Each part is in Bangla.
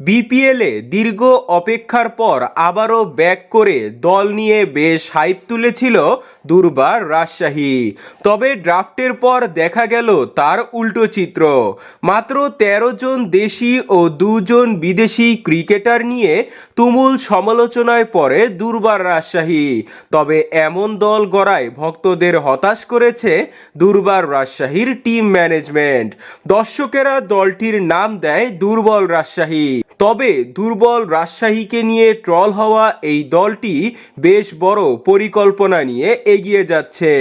বিপিএলে দীর্ঘ অপেক্ষার পর আবারও ব্যাক করে দল নিয়ে বেশ হাইপ তুলেছিল দুর্বার রাজশাহী। তবে ড্রাফটের পর দেখা গেল তার উল্টো চিত্র। মাত্র ১৩ জন দেশি ও দুজন বিদেশি ক্রিকেটার নিয়ে তুমুল সমালোচনায় পড়ে দুর্বার রাজশাহী। তবে এমন দল গড়ায় ভক্তদের হতাশ করেছে দুর্বার রাজশাহীর টিম ম্যানেজমেন্ট। দর্শকেরা দলটির নাম দেয় দুর্বল রাজশাহী। তবে দুর্বল রাজশাহীকে নিয়ে ট্রল হওয়া এই দলটি বেশ বড় পরিকল্পনা নিয়ে এগিয়ে যাচ্ছে।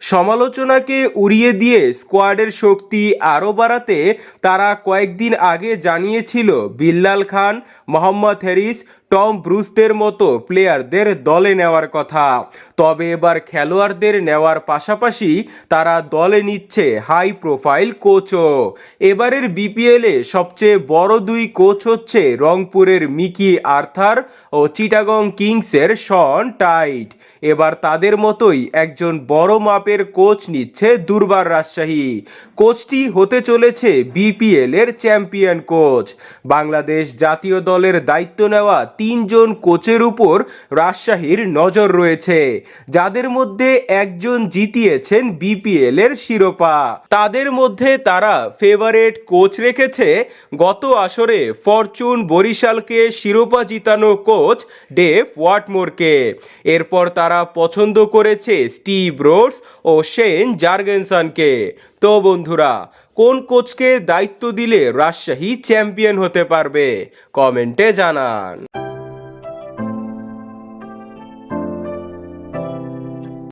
সমালোচনাকে উড়িয়ে দিয়ে স্কোয়াডের শক্তি আরও বাড়াতে তারা কয়েকদিন আগে জানিয়েছিল, বিল্লাল খান, মোহাম্মদ হ্যারিস টম ব্রুসদের মতো প্লেয়ারদের দলে নেওয়ার কথা। তবে এবার খেলোয়াড়দের নেওয়ার পাশাপাশি তারা দলে নিচ্ছে হাই প্রোফাইল কোচও। এবারের বিপিএলে সবচেয়ে বড় দুই কোচ হচ্ছে রংপুরের মিকি আর্থার ও চিটাগং কিংসের শন টাইট। এবার তাদের মতোই একজন বড় মাপের কোচ নিচ্ছে দুর্বার রাজশাহী। কোচটি হতে চলেছে বিপিএল এর চ্যাম্পিয়ন কোচ। বাংলাদেশ জাতীয় দলের দায়িত্ব নেওয়া তিনজন কোচের উপর রাজশাহীর নজর রয়েছে, যাদের মধ্যে একজন জিতিয়েছেন বিপিএল এর শিরোপা। তাদের মধ্যে তারা ফেভারেট কোচ রেখেছে, গত আসরে ফরচুন বরিশালকে শিরোপা জিতানো কোচ ডেভ ওয়াটমোরকে। এরপর তারা পছন্দ করেছে স্টিভ রোডস ও শেন জার্গেনসনকে। তো বন্ধুরা, কোন কোচকে দায়িত্ব দিলে রাজশাহী চ্যাম্পিয়ন হতে পারবে? কমেন্টে জানান।